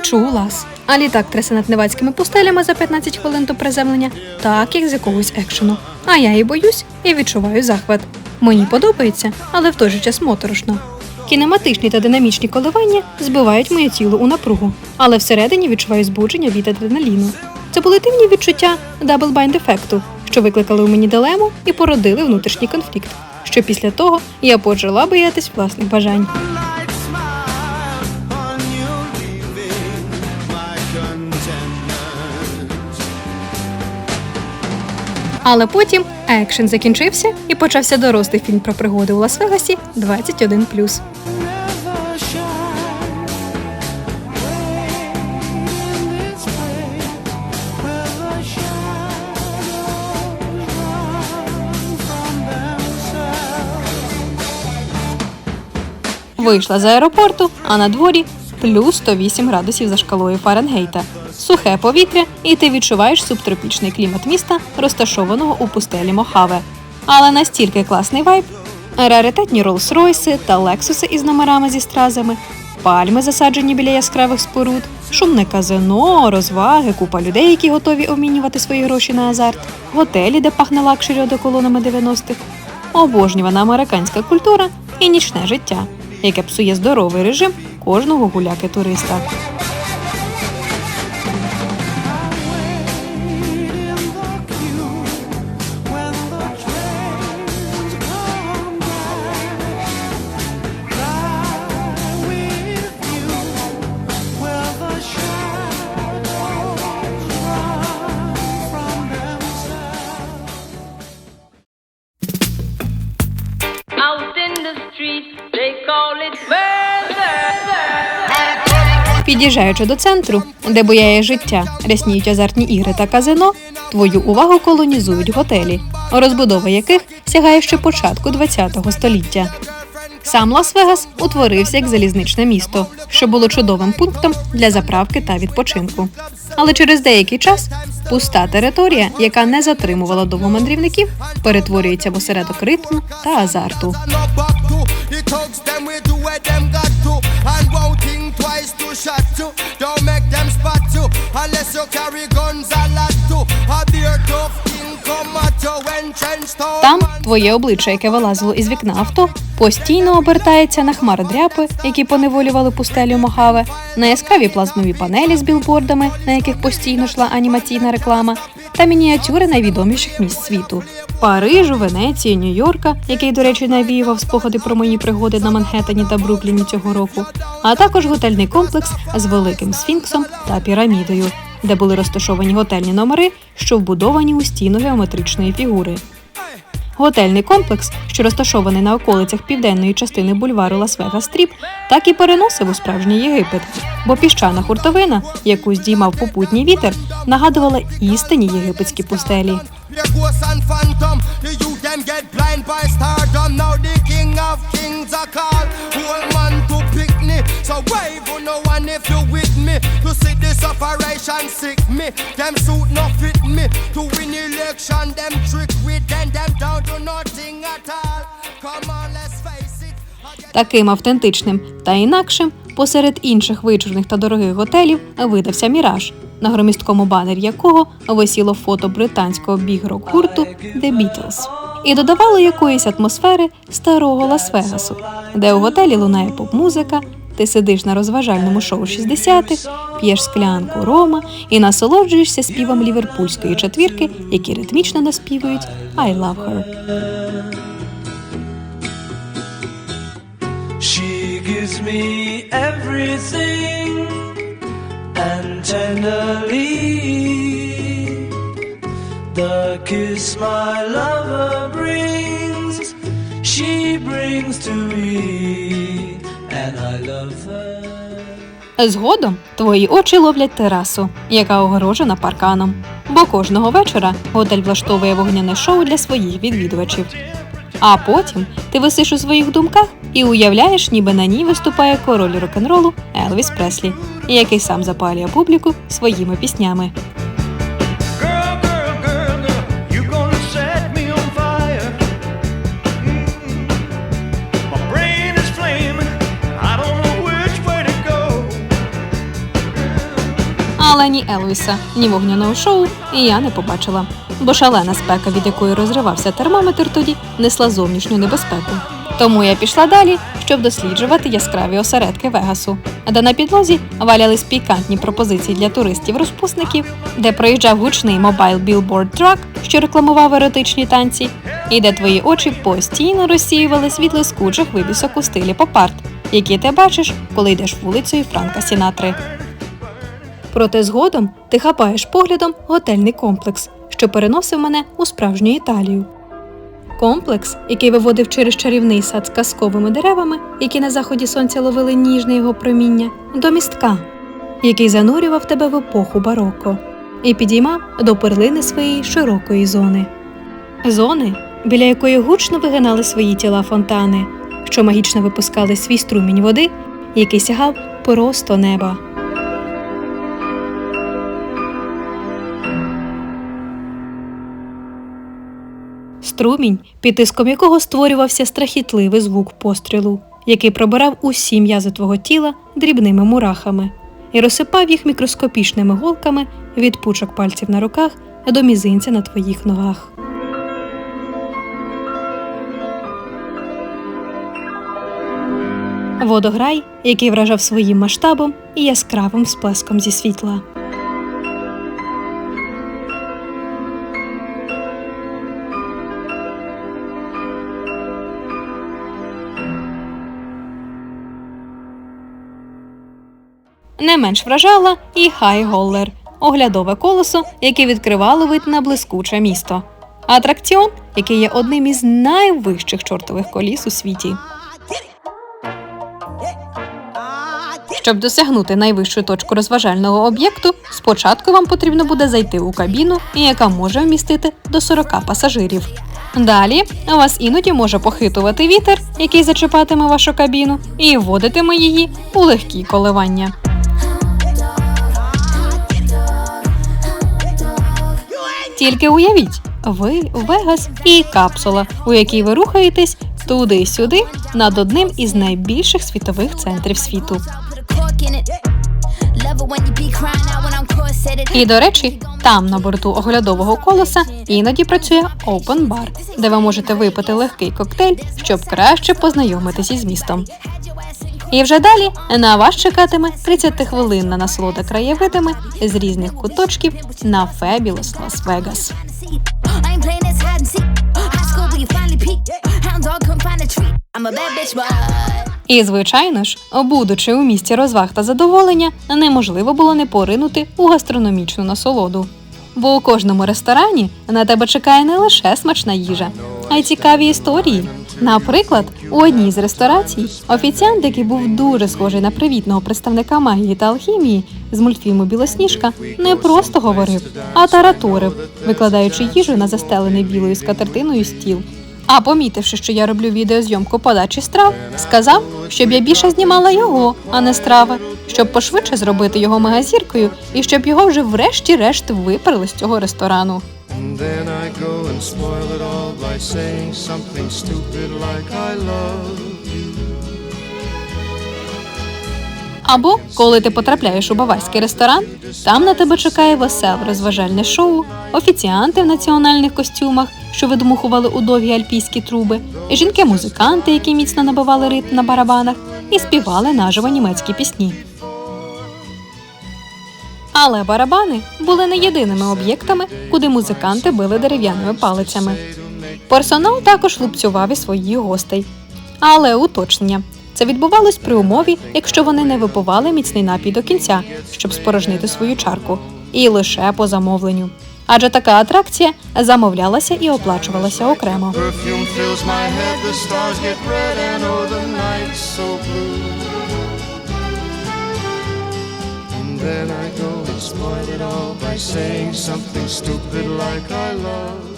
Лечу у лас. А літак трясе над невацькими пустелями за 15 хвилин до приземлення, так як з якогось екшену. А я і боюсь, і відчуваю захват. Мені подобається, але в той же час моторошно. Кінематичні та динамічні коливання збивають моє тіло у напругу, але всередині відчуваю збудження від адреналіну. Це були дивні відчуття даблбайнд ефекту, що викликали у мені дилему і породили внутрішній конфлікт. Що після того я почала боятись власних бажань. Але потім екшен закінчився і почався дорослий фільм про пригоди у Лас-Вегасі 21+. Never shine in this way where the shadows run from themselves. Вийшла з аеропорту, а на дворі плюс 108 градусів за шкалою Фаренгейта. Сухе повітря, і ти відчуваєш субтропічний клімат міста, розташованого у пустелі Мохаве. Але настільки класний вайб, раритетні Роллс-Ройси та Лексуси із номерами зі стразами, пальми, засаджені біля яскравих споруд, шумне казино, розваги, купа людей, які готові обмінювати свої гроші на азарт, готелі, де пахне лакшері одеколонами 90-х, обожнювана американська культура і нічне життя, яке псує здоровий режим кожного гуляки-туриста. Wait Під'їжджаючи до центру, де буяє життя, рясніють азартні ігри та казино, твою увагу колонізують готелі, розбудова яких сягає ще початку ХХ століття. Сам Лас-Вегас утворився як залізничне місто, що було чудовим пунктом для заправки та відпочинку. Але через деякий час пуста територія, яка не затримувала довго мандрівників, перетворюється в осередок ритму та азарту. Thugs them we do what them got to. And won't think twice to shot to. Don't make them spot you unless you carry guns a lot to. A beer tough king come at you when trench town Там твоє обличчя, яке вилазило із вікна авто, постійно обертається на хмародряпи, які поневолювали пустелю Мохаве, на яскраві плазмові панелі з білбордами, на яких постійно йшла анімаційна реклама, та мініатюри найвідоміших місць світу Парижу, Венеції, Нью-Йорка, який, до речі, навіював спогади про мої пригоди на Манхеттені та Брукліні цього року, а також готельний комплекс з великим сфінксом та пірамідою, де були розташовані готельні номери, що вбудовані у стіну геометричної фігури. Готельний комплекс, що розташований на околицях південної частини бульвару Лас-Вегас Стріп, так і переносив у справжній Єгипет, бо піщана хуртовина, яку здіймав попутній вітер, нагадувала істинні єгипетські пустелі. Youth them get blind by stardom. Now the king of kings are called so wave on no one if you with me. To see this operation sick me. Them suit no fit me. To win election them trick with them. Them down to nothing at all. Come on let's face it. Таким автентичним та інакшим посеред інших вичурних та дорогих готелів видався міраж, на громісткому банері якого висіло фото британського біг-рок гурту The Beatles. І додавало якоїсь атмосфери старого Лас-Вегасу, де у готелі лунає поп-музика, ти сидиш на розважальному шоу 60-х, п'єш склянку рома і насолоджуєшся співом ліверпульської четвірки, які ритмічно наспівують I love her. She gives me everything and tenderly the kiss my lover brings, she brings to me, Згодом твої очі ловлять терасу, яка огорожена парканом. Бо кожного вечора готель влаштовує вогняне шоу для своїх відвідувачів. А потім ти висиш у своїх думках і уявляєш, ніби на ній виступає король рок-н-ролу Елвіс Преслі, який сам запалює публіку своїми піснями. Ні Елвіса, ні вогняного шоу, і я не побачила. Бо шалена спека, від якої розривався термометр тоді, несла зовнішню небезпеку. Тому я пішла далі, щоб досліджувати яскраві осередки Вегасу, де на підлозі валялись пікантні пропозиції для туристів-розпусників, де проїжджав гучний мобайл Billboard Truck, що рекламував еротичні танці, і де твої очі постійно розсіювали світ лискучих вивісок у стилі поп-арт, які ти бачиш, коли йдеш вулицею Франка Сінатри. Проте згодом ти хапаєш поглядом готельний комплекс, що переносив мене у справжню Італію. Комплекс, який виводив через чарівний сад з казковими деревами, які на заході сонця ловили ніжне його проміння, до містка, який занурював тебе в епоху бароко і підіймав до перлини своєї широкої зони. Зони, біля якої гучно вигинали свої тіла фонтани, що магічно випускали свій струмінь води, який сягав просто неба. Струмінь, під тиском якого створювався страхітливий звук пострілу, який пробирав усі м'язи твого тіла дрібними мурахами і розсипав їх мікроскопічними голками від пучок пальців на руках до мізинця на твоїх ногах. Водограй, який вражав своїм масштабом і яскравим сплеском зі світла. Не менш вражала і Хай Голлер оглядове колесо, яке відкривало вид на блискуче місто. Атракціон, який є одним із найвищих чортових коліс у світі. Щоб досягнути найвищу точку розважального об'єкту, спочатку вам потрібно буде зайти у кабіну, яка може вмістити до 40 пасажирів. Далі вас іноді може похитувати вітер, який зачіпатиме вашу кабіну, і вводитиме її у легкі коливання. Тільки уявіть, ви Вегас і капсула, у якій ви рухаєтесь туди-сюди над одним із найбільших світових центрів світу. І до речі, там на борту оглядового колеса іноді працює Open Bar, де ви можете випити легкий коктейль, щоб краще познайомитися із містом. І вже далі на вас чекатиме 30-хвилинна насолода краєвидами з різних куточків на bitch, but І, звичайно ж, будучи у місті розваг та задоволення, неможливо було не поринути у гастрономічну насолоду. Бо у кожному ресторані на тебе чекає не лише смачна їжа, а й цікаві історії. Наприклад, у одній з ресторацій офіціант, який був дуже схожий на привітного представника магії та алхімії з мультфільму Білосніжка, не просто говорив, а тараторив, викладаючи їжу на застелений білою скатертиною стіл. А помітивши, що я роблю відеозйомку подачі страв, сказав, щоб я більше знімала його, а не страви, щоб пошвидше зробити його мегазіркою і щоб його вже врешті-решт виперли з цього ресторану. And then I go and spoil it all by saying something stupid like I love. Або коли ти потрапляєш у баварський ресторан, там на тебе чекає веселе розважальне шоу, офіціанти в національних костюмах, що видмухували у довгі альпійські труби, жінки-музиканти, які міцно набивали ритм на барабанах і співали наживо німецькі пісні. Але барабани були не єдиними об'єктами, куди музиканти били дерев'яними палицями. Персонал також лупцював і своїх гостей. Але уточнення. Це відбувалось при умові, якщо вони не випивали міцний напій до кінця, щоб спорожнити свою чарку, і лише по замовленню. Адже така атракція замовлялася і оплачувалася окремо. Spoil it all by saying something stupid like I love.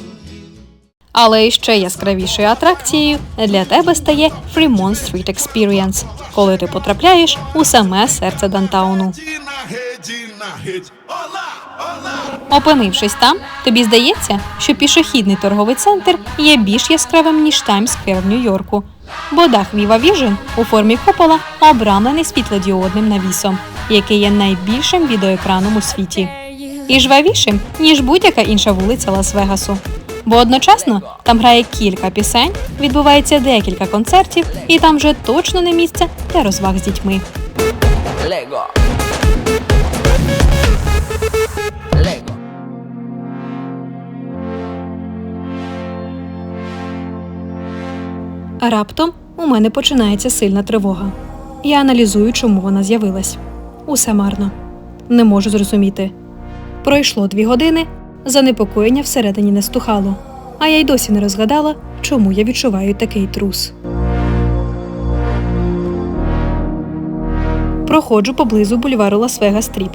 Але іще яскравішою атракцією для тебе стає Fremont Street Experience, коли ти потрапляєш у саме серце Дантауну. Опинившись там, тобі здається, що пішохідний торговий центр є більш яскравим ніж Таймс-сквер в Нью-Йорку, бо дах Viva Vision у формі купола обрамлений світлодіодним навісом, який є найбільшим відеоекраном у світі. І жвавішим, ніж будь-яка інша вулиця Лас-Вегасу. Бо одночасно там грає кілька пісень, відбувається декілька концертів, і там вже точно не місце для розваг з дітьми. А раптом у мене починається сильна тривога. Я аналізую, чому вона з'явилась. Усе марно. Не можу зрозуміти. Пройшло дві години, занепокоєння всередині не стухало, а я й досі не розгадала, чому я відчуваю такий трус. Проходжу поблизу бульвару Лас-Вегас Стріп.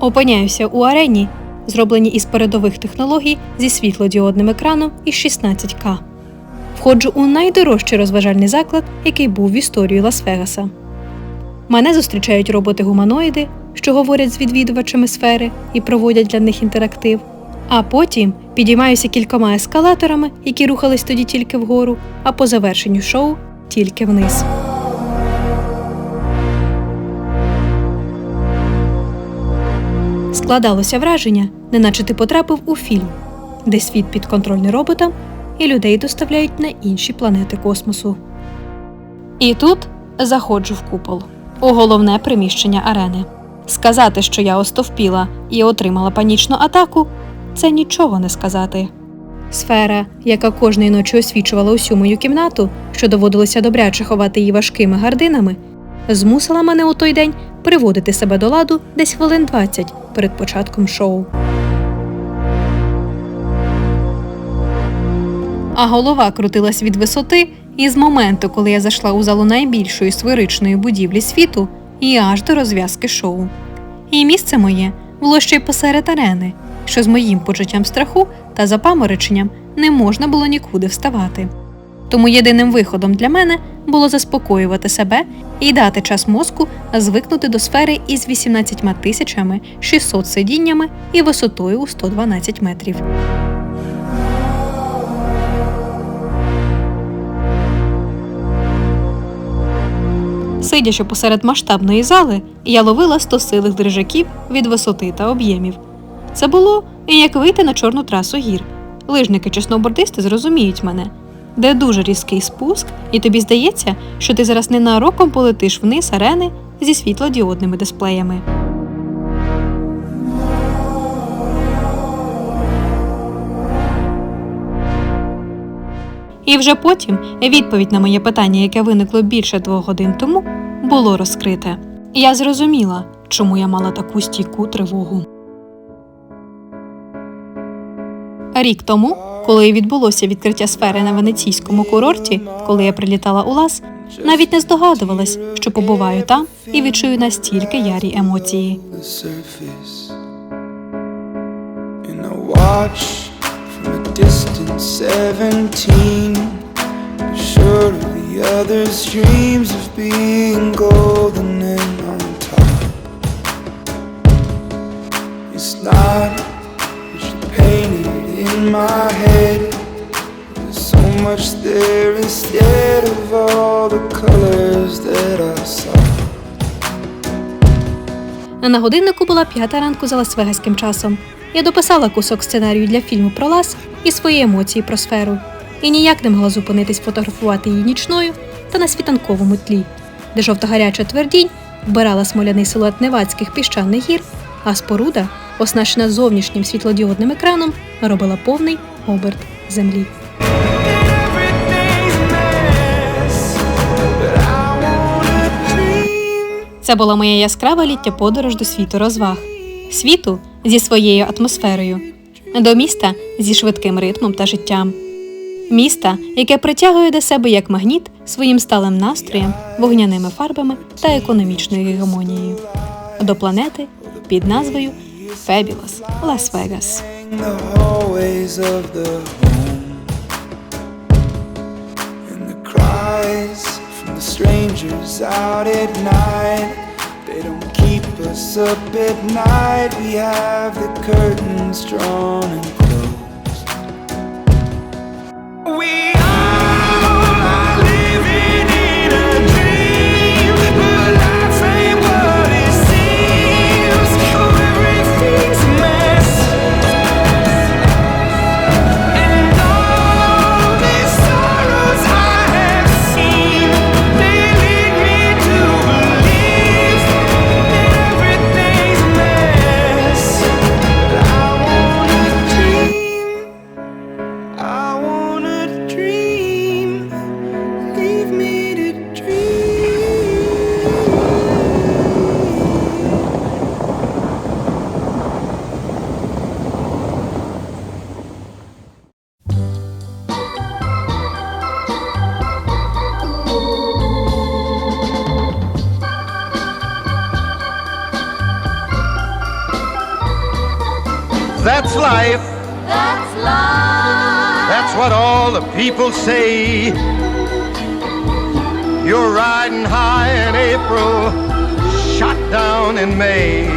Опиняюся у арені, зробленій із передових технологій зі світлодіодним екраном із 16К. Входжу у найдорожчий розважальний заклад, який був в історії Лас-Вегаса. Мене зустрічають роботи-гуманоїди, що говорять з відвідувачами сфери і проводять для них інтерактив. А потім підіймаюся кількома ескалаторами, які рухались тоді тільки вгору, а по завершенню шоу тільки вниз. Складалося враження, неначе ти потрапив у фільм, де світ підконтрольний роботам, і людей доставляють на інші планети космосу. І тут заходжу в купол у головне приміщення арени. Сказати, що я остовпіла і отримала панічну атаку, це нічого не сказати. Сфера, яка кожної ночі освічувала усю мою кімнату, що доводилося добряче ховати її важкими гардинами, змусила мене у той день приводити себе до ладу десь хвилин 20 перед початком шоу. А голова крутилась від висоти і з моменту, коли я зайшла у залу найбільшої сферичної будівлі світу, і аж до розв'язки шоу. І місце моє було ще й посеред арени, що з моїм почуттям страху та запамороченням не можна було нікуди вставати. Тому єдиним виходом для мене було заспокоювати себе і дати час мозку звикнути до сфери із 18 тисячами 600 сидіннями і висотою у 112 метрів. Сидячи посеред масштабної зали, я ловила стосилих дрижаків від висоти та об'ємів. Це було як вийти на чорну трасу гір. Лижники чи сноубордисти зрозуміють мене, де дуже різкий спуск, і тобі здається, що ти зараз ненароком полетиш вниз арени зі світлодіодними дисплеями. І вже потім відповідь на моє питання, яке виникло більше двох годин тому, було розкрите. Я зрозуміла, чому я мала таку стійку тривогу. Рік тому, коли відбулося відкриття сфери на венеційському курорті, коли я прилітала у Лас, навіть не здогадувалась, що побуваю там і відчую настільки ярі емоції. watch from a distant 17. Others' dreams of being golden and on top. It's not what you painted in my head. There's so much there instead of all the colors that I saw. А На годиннику була п'ята ранку за лас-вегаським часом. Я дописала кусок сценарію для фільму про лас і свої емоції про сферу. І ніяк не могла зупинитись фотографувати її нічною та на світанковому тлі, де жовто-гаряча твердінь вбирала смоляний силует невадських піщаних гір, а споруда, оснащена зовнішнім світлодіодним екраном, робила повний оберт землі. Це була моя яскрава літня подорож до світу розваг, світу зі своєю атмосферою, до міста зі швидким ритмом та життям. Міста, яке притягує до себе як магніт своїм сталим настроєм, вогняними фарбами та економічною гегемонією. До планети під назвою Fabulous Лас-Вегас. they don't keep us up at night we have the curtains drawn and life. That's life. That's what all the people say. You're riding high in April, shot down in May.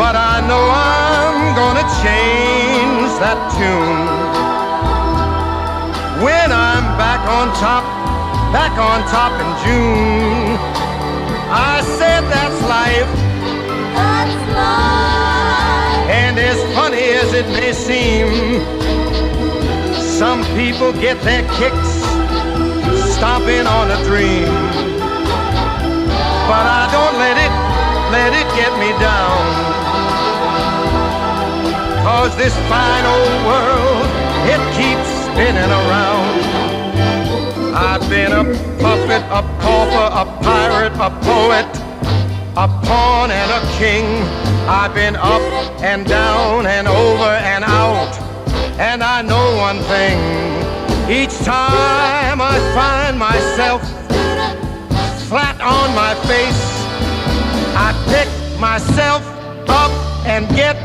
But I know I'm gonna change that tune. When I'm back on top, back on top in June. I said that's life. It may seem, some people get their kicks stomping on a dream. But I don't let it, let it get me down. Cause this fine old world, it keeps spinning around. I've been a puppet, a pauper, a pirate, a poet, a pawn and a king. I've been up and down and over and out. And I know one thing. Each time I find myself flat on my face, I pick myself up and get